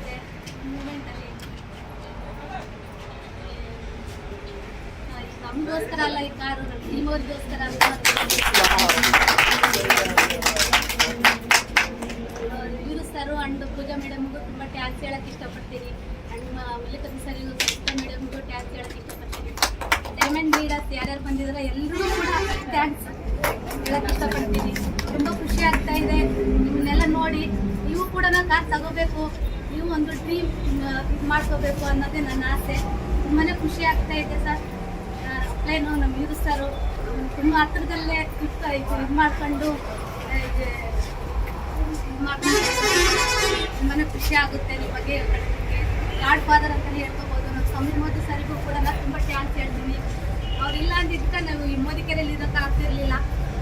ಇದೆ. ಮೂಮೆಂಟ್ ಅಲ್ಲಿ. ನಮಗೋಸ್ಕರ ಈ ಕಾರು ನಿಮ್ಮವ್ರಿಗೋಸ್ಕರ ಅಂತ ಇವರು ಸರ್ ಅಂಡ್ ಪೂಜಾ ಮೇಡಮ್ಗೂ ತುಂಬ ಟ್ಯಾಕ್ಸ್ ಹೇಳಕ್ ಇಷ್ಟಪಡ್ತೀನಿ. ಅಂಡ್ ಮಲ್ಲಿಕಾರ್ಜುನ ಸರಿಗೂ ಸರಿತಾ ಮೇಡಮ್ಗೂ ಟ್ಯಾಕ್ಸ್ ಹೇಳಕ್ ಇಷ್ಟಪಡ್ತೀನಿ. ಡೈಮಂಡ್ ಲೀಡರ್ಸ್ ಯಾರ್ಯಾರು ಬಂದಿದ್ದಾರೆ ಎಲ್ಲರಿಗೂ ಕೂಡ ಥ್ಯಾಂಕ್ಸ್ ಹೇಳಕ್ ಇಷ್ಟಪಡ್ತೀನಿ. ತುಂಬ ಖುಷಿ ಆಗ್ತಾ ಇದೆ. ನಿಮ್ಮನ್ನೆಲ್ಲ ನೋಡಿ, ನೀವು ಕೂಡ ಕಾರ್ ತಗೋಬೇಕು. ನೀವು ಒಂದು ಡ್ರೀಮ್ ಇದು ಮಾಡ್ಕೋಬೇಕು ಅನ್ನೋದೇ ನನ್ನ ಆಸೆ. ತುಂಬಾ ಖುಷಿ ಆಗ್ತಾ ಇದೆ ಸರ್. ಪ್ಲೇನು ನಮ್ಮ ಯೂಸ್ ಸರು ತುಂಬ ಹತ್ರದಲ್ಲೇ ಇಟ್ಟು ಇದು ಇದು ಮಾಡ್ಕೊಂಡು ತುಂಬಾ ಖುಷಿ ಆಗುತ್ತೆ ನಿಮ್ಮ ಬಗ್ಗೆ. ಗಾಡ್ ಫಾದರ್ ಅಂತಲೇ ಹೇಳ್ಕೋಬೋದು. ನಮ್ಮ ಸ್ವಾಮಿ ಮೋದಿ ಸರಿಗೂ ಕೂಡ ನಾನು ತುಂಬ ಥ್ಯಾಂಕ್ಸ್ ಹೇಳ್ತೀನಿ. ಅವ್ರಿಲ್ಲ ಅಂದಿದ್ದಕ್ಕೆ ನಾವು ಈ ಮೋದಿ ಕೆರೆಯಲ್ಲಿ ಇರೋಕ್ಕಾಗ್ತಿರ್ಲಿಲ್ಲ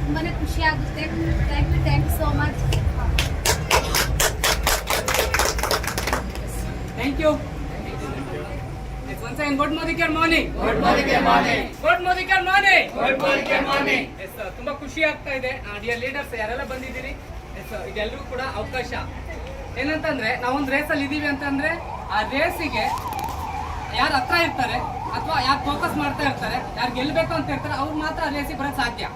ತುಂಬಾ ಖುಷಿ ಆಗುತ್ತೆ. Thank you thank you so much you. Yes, once again, good Modi Good morning. Good Modi Good morning. Good Modi Good morning. Good Modi care morning. Yes, sir. ತುಂಬಾ ಖುಷಿ ಆಗ್ತಾ ಇದೆ ಡಿಯರ್ ಲೀಡರ್ಸ್ ಯಾರೆಲ್ಲ ಬಂದಿದ್ದೀರಿ ಎಸ್ ಇದೆಲ್ಲರೂ ಕೂಡ ಅವಕಾಶ ಏನಂತಂದ್ರೆ ನಾವೊಂದು ರೇಸಲ್ಲಿ ಇದೀವಿ ಅಂತಂದ್ರೆ ಆ ರೇಸಿಗೆ ಯಾರು ಹತ್ರ ಇರ್ತಾರೆ ಅಥವಾ ಯಾರು ಫೋಕಸ್ ಮಾಡ್ತಾ ಇರ್ತಾರೆ ಯಾರು ಗೆಲ್ಲಬೇಕು ಅಂತ ಇರ್ತಾರೆ ಅವ್ರು ಮಾತ್ರ ಆ ರೇಸಿಗೆ ಬರೋಕ್ಕೆ ಸಾಧ್ಯ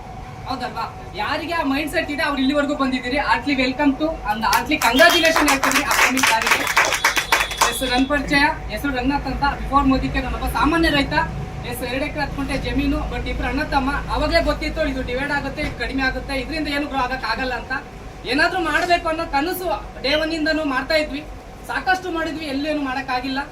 ಹೌದಲ್ವಾ ಯಾರಿಗೆ ಆ ಮೈಂಡ್ ಸೆಟ್ ಇದೆ ಅವ್ರು ಇಲ್ಲಿವರೆಗೂ ಬಂದಿದ್ದೀರಿ ಆರ್ಟ್ಲಿ ವೆಲ್ಕಮ್ ಟು ಅಂದ ಆರ್ಟ್ಲಿ ಕಂಗ್ರಾಚುಲೇಷನ್ ಹೇಳ್ತೀನಿ ಅಪ್ಕಮಿಂಗ್ ಸಾರಿಗೆ ಹೆಸರು ನನ್ನ ಪರಿಚಯ ಹೆಸರು ರಂಗನಾಥ್ ಅಂತ ಬಿಫೋರ್ ಮೋದಿಗೆ ನನ್ನೊಬ್ಬ ಸಾಮಾನ್ಯ ರೈತ. ಎಸ್ ಎರಡು ಎಕರೆ ಹತ್ಕೊಂಡೆ ಜಮೀನು ಬಟ್ ಇಬ್ಬರು ಅಣ್ಣ ತಮ್ಮ ಅವಾಗಲೇ ಗೊತ್ತಿತ್ತು ಇದು ಡಿವೈಡ್ ಆಗುತ್ತೆ, ಇದು ಕಡಿಮೆ ಆಗುತ್ತೆ, ಇದರಿಂದ ಏನು ಗ್ರೋ ಆಗಲ್ಲ ಅಂತ. ಏನಾದ್ರೂ ಮಾಡಬೇಕು ಅನ್ನೋ ಕನಸು ಡೇ ಒನ್ ಇಂದನು ಮಾಡ್ತಾ ಇದ್ವಿ. ಸಾಕಷ್ಟು ಮಾಡಿದ್ವಿ ಎಲ್ಲೇನು ಮಾಡೋಕ್ಕಾಗಿಲ್ಲ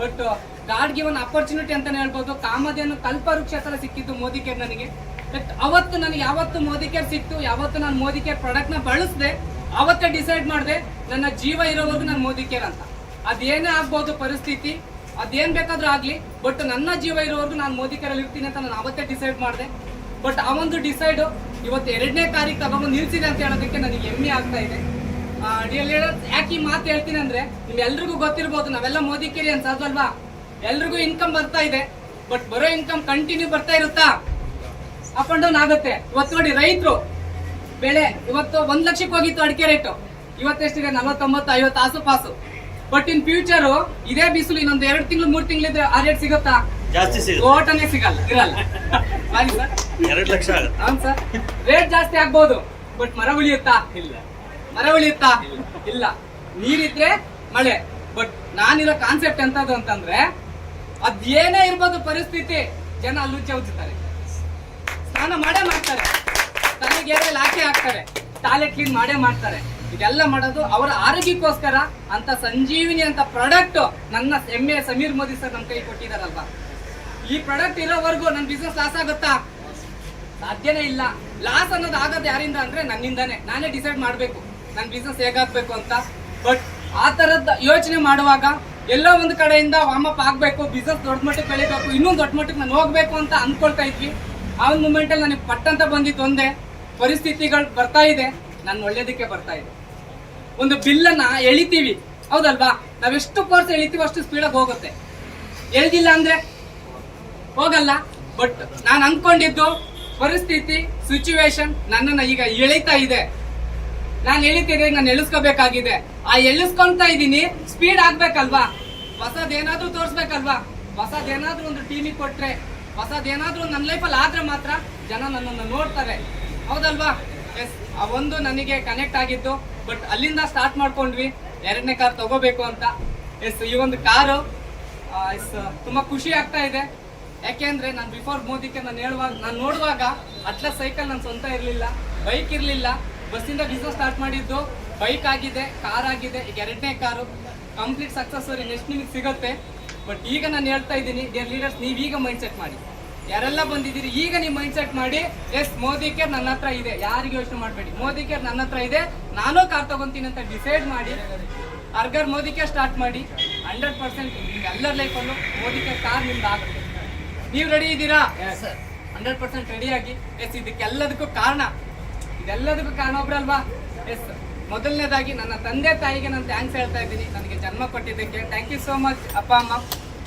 ಬಟ್ ಗಾಡ್ ಗಿವನ್ ಅಪರ್ಚುನಿಟಿ ಅಂತಾನೆ ಹೇಳ್ಬೋದು. ಕಾಮಧೇನು ಕಲ್ಪವೃಕ್ಷ ತರ ಸಿಕ್ಕಿದ್ದು ಮೋದಿ ಕೇರ್ ನನಗೆ. ಬಟ್ ಅವತ್ತು ನನಗೆ ಯಾವತ್ತು ಮೋದಿ ಕೇರ್ ಸಿಕ್ತು, ಯಾವತ್ತು ನಾನು ಮೋದಿ ಕೇರ್ ಪ್ರಾಡಕ್ಟ್ನ ಬಳಸಿದೆ, ಅವತ್ತೇ ಡಿಸೈಡ್ ಮಾಡಿದೆ, ನನ್ನ ಜೀವ ಇರೋವರೆಗೂ ನಾನು ಮೋದಿ ಕೇರ್ ಅಂತ. ಅದೇನೇ ಆಗ್ಬೋದು ಪರಿಸ್ಥಿತಿ? ಅದೇನ್ ಬೇಕಾದ್ರೂ ಆಗ್ಲಿ ಬಟ್ ನನ್ನ ಜೀವ ಇರೋವರೆಗೂ ನಾನು ಮೋದಿ ಕೇರಲ್ಲಿ ಇರ್ತೀನಿ ಅಂತ ನಾನು ಅವತ್ತೇ ಡಿಸೈಡ್ ಮಾಡಿದೆ. ಬಟ್ ಆ ಒಂದು ಡಿಸೈಡ್ ಇವತ್ತು ಎರಡನೇ ತಾರೀಕು ತಗೊಂಡು ನಿಲ್ಸಿದೆ ಅಂತ ಹೇಳೋದಕ್ಕೆ ನನಗೆ ಹೆಮ್ಮೆ ಆಗ್ತಾ ಇದೆ. ಯಾಕೆ ಈ ಮಾತು ಹೇಳ್ತೀನಿ ಅಂದ್ರೆ ನಿಮ್ ಎಲ್ರಿಗೂ ಗೊತ್ತಿರ್ಬೋದು, ನಾವೆಲ್ಲ ಮೋದಿ ಕೇರಿ ಅಂತ ಅಲ್ವಾ ಎಲ್ರಿಗೂ ಇನ್ಕಮ್ ಬರ್ತಾ ಇದೆ ಬಟ್ ಬರೋ ಇನ್ಕಮ್ ಕಂಟಿನ್ಯೂ ಬರ್ತಾ ಇರುತ್ತಾ? ಅಪ್ ಅಂಡ್ ಡೌನ್ ಆಗುತ್ತೆ. ಇವತ್ತು ನೋಡಿ ರೈತರು, ಬೆಳೆ, ಇವತ್ತು ಒಂದ್ ಲಕ್ಷಕ್ಕೆ ಹೋಗಿತ್ತು ಅಡಿಕೆ ರೇಟು. ಇವತ್ತೆಷ್ಟಿದೆ? ನಲವತ್ತೊಂಬತ್ತು, ಐವತ್ತು ಆಸು ಪಾಸು ಬಟ್ ಇನ್ ಫ್ಯೂಚರ್ ಇದೇ ಬಿಸಿಲು ಇನ್ನೊಂದು ಎರಡು ತಿಂಗಳು ಮೂರ್ ತಿಂಗಳಿದ್ರೆ ಆ ರೇಟ್ ಸಿಗುತ್ತಾ? ಜಾಸ್ತಿ ಸಿಗುತ್ತೆ. ಓಟನೇ ಸಿಗಲ್ಲ ಇರಲ್ಲ. ಸರ್ ಎರಡು ಲಕ್ಷ ಆಗುತ್ತೆ. ಹೌದು ಸರ್ ರೇಟ್ ಜಾಸ್ತಿ ಆಗ್ಬೋದು ಬಟ್ ಮರ ಉಳಿಯುತ್ತಾ? ಇಲ್ಲ. ಮರ ಉಳಿಯುತ್ತಾ? ಇಲ್ಲ. ನೀರಿದ್ರೆ ಮಳೆ. ಬಟ್ ನಾನಿರೋ ಕಾನ್ಸೆಪ್ಟ್ ಎಂತದ್ದು ಅಂತಂದ್ರೆ ಅದೇನೇ ಇರ್ಬೋದು ಪರಿಸ್ಥಿತಿ ಜನ ಅಲ್ಲುಚ್ಚೆ ಚೌಚುತ್ತಾರೆ ಸ್ನಾನ ಮಾಡೇ ಮಾಡ್ತಾರೆ. ತಲೆಗೆ ಹಾಕಿ ಹಾಕ್ತಾರೆ. ಟಾಯ್ಲೆಟ್ ಕ್ಲೀನ್ ಮಾಡೇ ಮಾಡ್ತಾರೆ. ಇದೆಲ್ಲ ಮಾಡೋದು ಅವರ ಆರೋಗ್ಯಕ್ಕೋಸ್ಕರ ಅಂತ ಸಂಜೀವಿನಿ ಅಂತ ಪ್ರಾಡಕ್ಟ್ ನನ್ನ ಎಮ್ಮೆ ಸಮೀರ್ ಮೋದಿ ಸರ್ ನಮ್ಮ ಕೈ ಕೊಟ್ಟಿದಾರಲ್ವಾ? ಈ ಪ್ರಾಡಕ್ಟ್ ಇರೋವರೆಗೂ ನನ್ನ ಬಿಸ್ನೆಸ್ ಲಾಸ್ ಆಗುತ್ತಾ? ಸಾಧ್ಯನೇ ಇಲ್ಲ. ಲಾಸ್ ಅನ್ನೋದು ಆಗೋದು ಯಾರಿಂದ ಅಂದ್ರೆ ನನ್ನಿಂದಾನೆ. ನಾನೇ ಡಿಸೈಡ್ ಮಾಡಬೇಕು ನನ್ನ ಬಿಸ್ನೆಸ್ ಹೇಗಾಗ್ಬೇಕು ಅಂತ. ಬಟ್ ಆ ಥರದ ಯೋಚನೆ ಮಾಡುವಾಗ ಎಲ್ಲೋ ಒಂದು ಕಡೆಯಿಂದ ವಾಮಪ್ ಆಗಬೇಕು ಬಿಸ್ನೆಸ್ ದೊಡ್ಡ ಮಟ್ಟಕ್ಕೆ ಬೆಳಿಬೇಕು ಇನ್ನೊಂದು ದೊಡ್ಡ ಮಟ್ಟಕ್ಕೆ ನಾನು ಹೋಗ್ಬೇಕು ಅಂತ ಅನ್ಕೊಳ್ತಾ ಇದ್ವಿ. ಆ ಒಂದು ಮೂಮೆಂಟಲ್ಲಿ ನನಗೆ ಪಟ್ಟಂತ ಬಂದಿತ್ತು ಒಂದೇ. ಪರಿಸ್ಥಿತಿಗಳು ಬರ್ತಾ ಇದೆ. ನನ್ನ ಒಳ್ಳೇದಕ್ಕೆ ಬರ್ತಾ ಇದೆ. ಒಂದು ಬಿಲ್ಲನ್ನ ಎಳಿತೀವಿ. ಹೌದಲ್ವಾ? ನಾವೆಷ್ಟು ಪರ್ಸ್ ಎಳಿತೀವಿ ಅಷ್ಟು ಸ್ಪೀಡಾಗಿ ಹೋಗುತ್ತೆ. ಎಳ್ದಿಲ್ಲ ಅಂದ್ರೆ? ಹೋಗಲ್ಲ. ಬಟ್ ನಾನು ಅನ್ಕೊಂಡಿದ್ದು ಪರಿಸ್ಥಿತಿ ಸಿಚುವೇಶನ್ ನನ್ನನ್ನು ಈಗ ಎಳಿತಾ ಇದೆ. ನಾನು ಎಳಿತಿದ್ರೆ ನಾನು ಎಳಿಸ್ಕೋಬೇಕಾಗಿದೆ. ಆ ಎಳಿಸ್ಕೊಂತ ಇದ್ದೀನಿ ಸ್ಪೀಡ್ ಆಗ್ಬೇಕಲ್ವಾ? ಹೊಸದೇನಾದ್ರೂ ತೋರಿಸ್ಬೇಕಲ್ವಾ? ಹೊಸದೇನಾದ್ರೂ ಒಂದು ಟೀಮಿಗೆ ಕೊಟ್ರೆ, ಹೊಸದೇನಾದ್ರೂ ನನ್ನ ಲೈಫಲ್ಲಿ ಆದ್ರೆ ಮಾತ್ರ ಜನ ನನ್ನನ್ನು ನೋಡ್ತಾರೆ. ಹೌದಲ್ವಾ? ಎಸ್ ಆ ಒಂದು ನನಗೆ ಕನೆಕ್ಟ್ ಆಗಿತ್ತು ಬಟ್ ಅಲ್ಲಿಂದ ಸ್ಟಾರ್ಟ್ ಮಾಡ್ಕೊಂಡ್ವಿ. ಎರಡನೇ ಕಾರ್ ತಗೋಬೇಕು ಅಂತ. ಎಸ್ ಈ ಒಂದು ಕಾರು ಎಸ್ ತುಂಬಾ ಖುಷಿ ಆಗ್ತಾ ಇದೆ. ಯಾಕೆಂದ್ರೆ ನಾನು ಬಿಫೋರ್ ಮೋದಿಗೆ ನಾನು ಹೇಳುವಾಗ, ನಾನು ನೋಡುವಾಗ ಅಟ್ಲ ಸೈಕಲ್ ನನ್ನ ಸ್ವಂತ ಇರಲಿಲ್ಲ ಬೈಕ್ ಇರಲಿಲ್ಲ. ಬಸ್ಸಿಂದ ಬಿಸ್ನೆಸ್ ಸ್ಟಾರ್ಟ್ ಮಾಡಿದ್ದು ಬೈಕ್ ಆಗಿದೆ ಕಾರ್ ಆಗಿದೆ, ಈಗ ಎರಡನೇ ಕಾರು ಕಂಪ್ಲೀಟ್ ಸಕ್ಸಸ್ ನೆಕ್ಸ್ಟ್ ನಿಮಗೆ ಸಿಗುತ್ತೆ. ಬಟ್ ಈಗ ನಾನು ಹೇಳ್ತಾ ಇದ್ದೀನಿ ಡಿಯರ್ ಲೀಡರ್ಸ್ ನೀವೀಗ ಮೈಂಡ್ ಸೆಟ್ ಮಾಡಿ. ಯಾರೆಲ್ಲ ಬಂದಿದ್ದೀರಿ ಈಗ ನೀವು ಮೈಂಡ್ ಸೆಟ್ ಮಾಡಿ ಎಸ್ ಮೋದಿ ಕೇರ್ ನನ್ನ ಹತ್ರ ಇದೆ. ಯಾರಿಗೆ ಯೋಚನೆ ಮಾಡಬೇಡಿ. ಮೋದಿ ಕೇರ್ ನನ್ನ ಹತ್ರ ಇದೆ ನಾನು ಕಾರ್ ತಗೊಂತೀನಿ ಅಂತ ಡಿಸೈಡ್ ಮಾಡಿ ಅರ್ಗರ್ ಮೋದಿ ಕೇರ್ ಸ್ಟಾರ್ಟ್ ಮಾಡಿ ಹಂಡ್ರೆಡ್ ಪರ್ಸೆಂಟ್ ಎಲ್ಲರ ಲೈಫಲ್ಲೂ ಮೋದಿ ಕೇರ್ ಕಾರ್ ನಿಮ್ದು ಆಗುತ್ತೆ. ನೀವು ರೆಡಿ ಇದ್ದೀರಾ? ಹಂಡ್ರೆಡ್ ಪರ್ಸೆಂಟ್ ರೆಡಿ ಆಗಿ ಎಸ್ ಇದಕ್ಕೆಲ್ಲದಕ್ಕೂ ಕಾರಣ. ಇದೆಲ್ಲದಕ್ಕೂ ಕಾರಣ ಒಬ್ರಲ್ವಾ ಎಸ್ ಮೊದಲನೇದಾಗಿ ನನ್ನ ತಂದೆ ತಾಯಿಗೆ ನಾನು ಥ್ಯಾಂಕ್ಸ್ ಹೇಳ್ತಾ ಇದ್ದೀನಿ. ನನಗೆ ಜನ್ಮ ಕೊಟ್ಟಿದ್ದಕ್ಕೆ. ಥ್ಯಾಂಕ್ ಯು ಸೋ ಮಚ್ ಅಪ್ಪ ಅಮ್ಮ.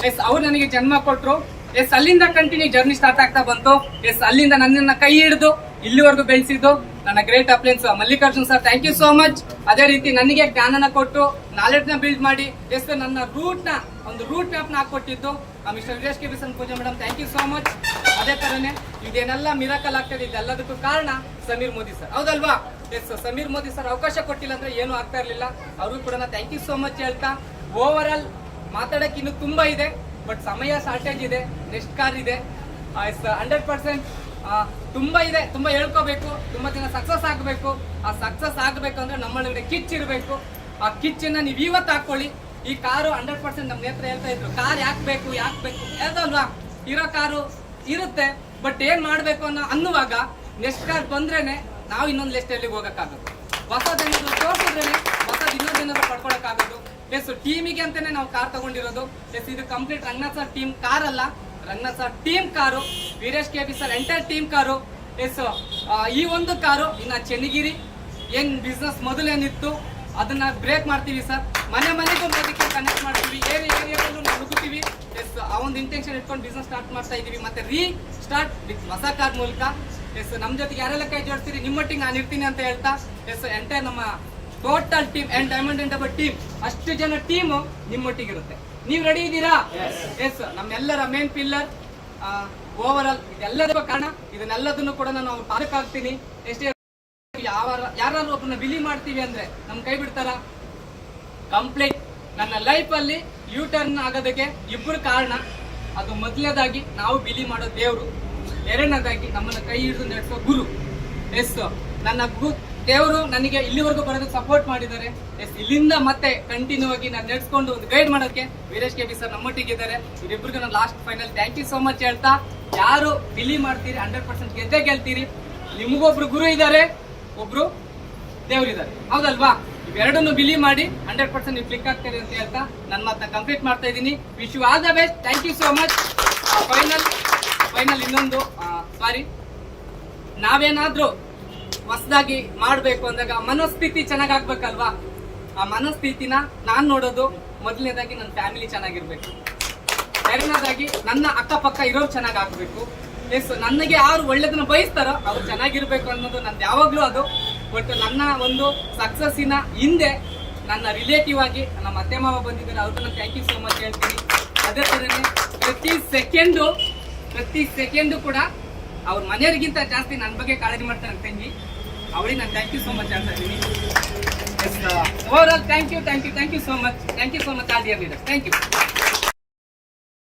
ಎಸ್ ಅವ್ರು ನನಗೆ ಜನ್ಮ ಕೊಟ್ಟರು ಎಸ್, ಅಲ್ಲಿಂದ ಕಂಟಿನ್ಯೂ ಜರ್ನಿ ಸ್ಟಾರ್ಟ್ ಆಗ್ತಾ ಬಂತು. ಎಸ್, ಅಲ್ಲಿಂದ ನನ್ನನ್ನ ಕೈ ಹಿಡಿದು ಇಲ್ಲಿವರೆಗೂ ಬೆಳೆಸಿದ್ದು ನನ್ನ great uplines Mallikarjun sir thank you so much ಅದೇ ರೀತಿ ನನಗೆ ಜ್ಞಾನನ ಕೊಟ್ಟು ನಾಲೆಡ್ಜ್ನ ಬಿಲ್ಡ್ ಮಾಡಿ, ಎಸ್, ನನ್ನ ರೂಟ್ನ, ಒಂದು ರೂಟ್ ಮ್ಯಾಪ್ನ ಹಾಕೊಟ್ಟಿದ್ದು mister Viresh K bison Pooja madam thank you so much ಅದೇ ತರನೇ ಇದೇನೆಲ್ಲ ಮಿರಾಕಲ್ ಆಗ್ತದೆ. ಇದೆಲ್ಲದಕ್ಕೂ ಕಾರಣ ಸಮೀರ್ ಮೋದಿ ಸರ್ ಹೌದಲ್ವಾ? ಎಸ್, ಸಮೀರ್ ಮೋದಿ ಸರ್ ಅವಕಾಶ ಕೊಟ್ಟಿಲ್ಲ ಅಂದ್ರೆ ಏನು ಆಗ್ತಾ ಇರಲಿಲ್ಲ. ಅವ್ರಿಗೂ ಕೂಡ ಥ್ಯಾಂಕ್ ಯು ಸೋ ಮಚ್ ಹೇಳ್ತಾ. ಓವರ್ ಆಲ್ ಮಾತಾಡಕ್ಕೆ ಇನ್ನು ತುಂಬಾ ಇದೆ. ಬಟ್ ಸಮಯ ಶಾರ್ಟೇಜ್ ಇದೆ ನೆಕ್ಸ್ಟ್ ಕಾರ್ ಇದೆ. ಹಂಡ್ರೆಡ್ ಪರ್ಸೆಂಟ್ ತುಂಬಾ ಇದೆ, ತುಂಬಾ ಹೇಳ್ಕೋಬೇಕು, ತುಂಬಾ ದಿನ ಸಕ್ಸಸ್ ಆಗಬೇಕು. ಆ ಸಕ್ಸಸ್ ಆಗಬೇಕು ಅಂದ್ರೆ ನಮ್ಮೊಳಗಡೆ ಕಿಚ್ ಇರಬೇಕು. ಆ ಕಿಚ್ಚನ್ನ ನೀವು ಇವತ್ತು ಹಾಕೊಳ್ಳಿ. ಈ ಕಾರು ಹಂಡ್ರೆಡ್ ಪರ್ಸೆಂಟ್ ನಮ್ಮ ನೇತ್ರ ಹೇಳ್ತಾ ಇದ್ರು. ಕಾರ್ ಯಾಕೆ ಬೇಕು ಯಾಕೆ ಬೇಕು ಹೇಳ್ದಲ್ವಾ? ಇರೋ ಕಾರು ಇರುತ್ತೆ, ಬಟ್ ಏನ್ ಮಾಡ್ಬೇಕು ಅನ್ನೋ ಅನ್ನುವಾಗ ನೆಕ್ಸ್ಟ್ ಕಾರ್ ಬಂದ್ರೇನೆ ನಾವು ಇನ್ನೊಂದು ಲಿಸ್ಟ್ ಅಲ್ಲಿ ಹೋಗಕ್ಕಾಗುತ್ತೆ ಹೊಸದೇನಾದ್ರು ತೋರಿಸಿದ್ರೇನೆ ಇನ್ನೊಂದು ಇನ್ನೊಂದೇನಾದ್ರು ಪಡ್ಕೊಳಕ್ಕಾಗೋದು. ಎಸ್ ಟೀಮಿಗೆ ಅಂತಾನೆ ನಾವು ಕಾರ್ ತಗೊಂಡಿರೋದು. ಎಸ್ ಇದು complete Ranganath sir team car ಅಲ್ಲ. Ranganath sir team car Viresh K B sir entire team car yes ಈ ಒಂದು ಕಾರು ಇನ್ನ ಚೆನ್ನಗಿರಿ, ಏನ್ ಬಿಸ್ನೆಸ್ ಮೊದಲೇನಿತ್ತು ಅದನ್ನ ಬ್ರೇಕ್ ಮಾಡ್ತೀವಿ ಸರ್ ಮನೆ ಮನೆಗೂ ಅದಕ್ಕೆ ಕನೆಕ್ಟ್ ಮಾಡ್ತೀವಿ. ಏರಿಯಾ ಏರಿಯಾದಲ್ಲೂ ನಾವು ಹುಡುಕ್ತೀವಿ ಎಸ್ ಆ ಒಂದು ಇಂಟೆನ್ಷನ್ ಇಟ್ಕೊಂಡು ಬಿಸ್ನೆಸ್ ಸ್ಟಾರ್ಟ್ ಮಾಡ್ತಾ ಇದೀವಿ. ಮತ್ತೆ ರೀ ಸ್ಟಾರ್ಟ್ ವಿತ್ ಹೊಸ ಕಾರ್ ಮೂಲಕ. ಎಸ್ ನಮ್ಮ ಜೊತೆಗೆ ಯಾರೆಲ್ಲ ಕೈ ಜೋಡಿಸ್ತೀರಿ? ನಿಮ್ಮೊಟ್ಟಿಗೆ ನಾನು ಇರ್ತೀನಿ ಅಂತ ಹೇಳ್ತಾ. ಎಸ್ ಎಂಟೈರ್ ನಮ್ಮ total team and diamond and double team ಅಷ್ಟು ಜನ ಟೀಮ್ ನಿಮ್ಮೊಟ್ಟಿಗಿರುತ್ತೆ. ನೀವು ರೆಡಿ ಇದ್ದೀರಾ? ಎಸ್ ನಮ್ಮೆಲ್ಲರ ಮೇನ್ ಪಿಲ್ಲರ್ ಓವರ್ ಆಲ್ ಇದೆಲ್ಲದ ಕಾರಣ ಇದನ್ನೆಲ್ಲದನ್ನು ಕೂಡ ನಾನು ಅವ್ರು ಪಾಲಕ್ ಆಗ್ತೀನಿ ಎಷ್ಟೇ ಯಾವ ಯಾರಾದ್ರೂ ಒಬ್ಬನ ಬಿಲಿ ಮಾಡ್ತೀವಿ ಅಂದ್ರೆ ನಮ್ ಕೈ ಬಿಡ್ತಾರ? ಕಂಪ್ಲೀಟ್ ನನ್ನ ಲೈಫ್ ಅಲ್ಲಿ ಯೂ ಟರ್ನ್ ಆಗೋದಕ್ಕೆ ಇಬ್ಬರು ಕಾರಣ. ಅದು ಮೊದಲನೇದಾಗಿ ನಾವು ಬಿಲಿ ಮಾಡೋ ದೇವರು. ಎರಡನೇದಾಗಿ ನಮ್ಮನ್ನ ಕೈ ಹಿಡಿದು ನಡೆಸೋ ಗುರು. ಎಸ್ ನನ್ನ ಗು ದೇವರು ನನಗೆ ಇಲ್ಲಿವರೆಗೂ ಬರೋದು ಸಪೋರ್ಟ್ ಮಾಡಿದ್ದಾರೆ. ಎಸ್ ಇಲ್ಲಿಂದ ಮತ್ತೆ ಕಂಟಿನ್ಯೂ ಆಗಿ ನಾನು ನಡೆಸ್ಕೊಂಡು ಒಂದು ಗೈಡ್ ಮಾಡೋಕ್ಕೆ ವೀರೇಶ್ ಕೆ ಬಿ ಸರ್ ನಮ್ಮೊಟ್ಟಿಗಿದ್ದಾರೆ. ಇವರಿಬ್ಬರಿಗೂ ನಾನು last final thank you so much ಹೇಳ್ತಾ, ಯಾರು ಬಿಲಿ ಮಾಡ್ತೀರಿ ಹಂಡ್ರೆಡ್ ಪರ್ಸೆಂಟ್ ಗೆದ್ದೆ ಗೆಲ್ತೀರಿ, ನಿಮಗೊಬ್ರು ಗುರು ಇದ್ದಾರೆ, ಒಬ್ರು ದೇವರಿದ್ದಾರೆ. ಹೌದಲ್ವಾ? ಇವೆರಡನ್ನು ಬಿಲಿ ಮಾಡಿ ಹಂಡ್ರೆಡ್ ಪರ್ಸೆಂಟ್ ನೀವು ಕ್ಲಿಕ್ ಆಗ್ತೀರಿ ಅಂತ ಹೇಳ್ತಾ ನನ್ನ ಮಾತನ್ನ ಕಂಪ್ಲೀಟ್ ಮಾಡ್ತಾ ಇದ್ದೀನಿ. Wish you all the best thank you so much final final ಇನ್ನೊಂದು ಸಾರಿ ನಾವೇನಾದ್ರೂ ಹೊಸದಾಗಿ ಮಾಡಬೇಕು ಅಂದಾಗ ಮನಸ್ಥಿತಿ ಚೆನ್ನಾಗಾಗ್ಬೇಕಲ್ವಾ? ಆ ಮನಸ್ಥಿತಿನ ನಾನು ನೋಡೋದು, ಮೊದಲನೇದಾಗಿ ನನ್ನ ಫ್ಯಾಮಿಲಿ ಚೆನ್ನಾಗಿರ್ಬೇಕು. ಎರಡನೇದಾಗಿ ನನ್ನ ಅಕ್ಕಪಕ್ಕ ಇರೋರು ಚೆನ್ನಾಗಿ ಆಗ್ಬೇಕು ಎಸ್ ನನಗೆ ಯಾರು ಒಳ್ಳೇದನ್ನ ಬಯಸ್ತಾರೋ ಅವ್ರು ಚೆನ್ನಾಗಿರ್ಬೇಕು ಅನ್ನೋದು ನಂದು ಯಾವಾಗಲೂ ಅದು. ಬಟ್ ನನ್ನ ಒಂದು ಸಕ್ಸಸ್ಸಿನ ಹಿಂದೆ ನನ್ನ ರಿಲೇಟಿವ್ ಆಗಿ ನಮ್ಮ ಅತ್ತೆ ಮಾವ ಬಂದಿದ್ದಾರೆ. ಅವ್ರನ್ನ ಥ್ಯಾಂಕ್ ಯು ಸೋ ಮಚ್ ಹೇಳ್ತೀನಿ. ಅದೇ ಥರನೇ ಪ್ರತಿ ಸೆಕೆಂಡು ಪ್ರತಿ ಸೆಕೆಂಡು ಕೂಡ ಅವ್ರ ಮನೆಯವ್ರಿಗಿಂತ ಜಾಸ್ತಿ ನನ್ನ ಬಗ್ಗೆ ಕಾಳಜಿ ಮಾಡ್ತಾರೆ ತಂಗಿ. ಅವಳಿಗೆ ನಾನು ಥ್ಯಾಂಕ್ ಯು ಸೋ ಮಚ್ ಅಂತ ಇದ್ದೀನಿ over all thank you thank you thank you so much thank you so much all dear leaders thank you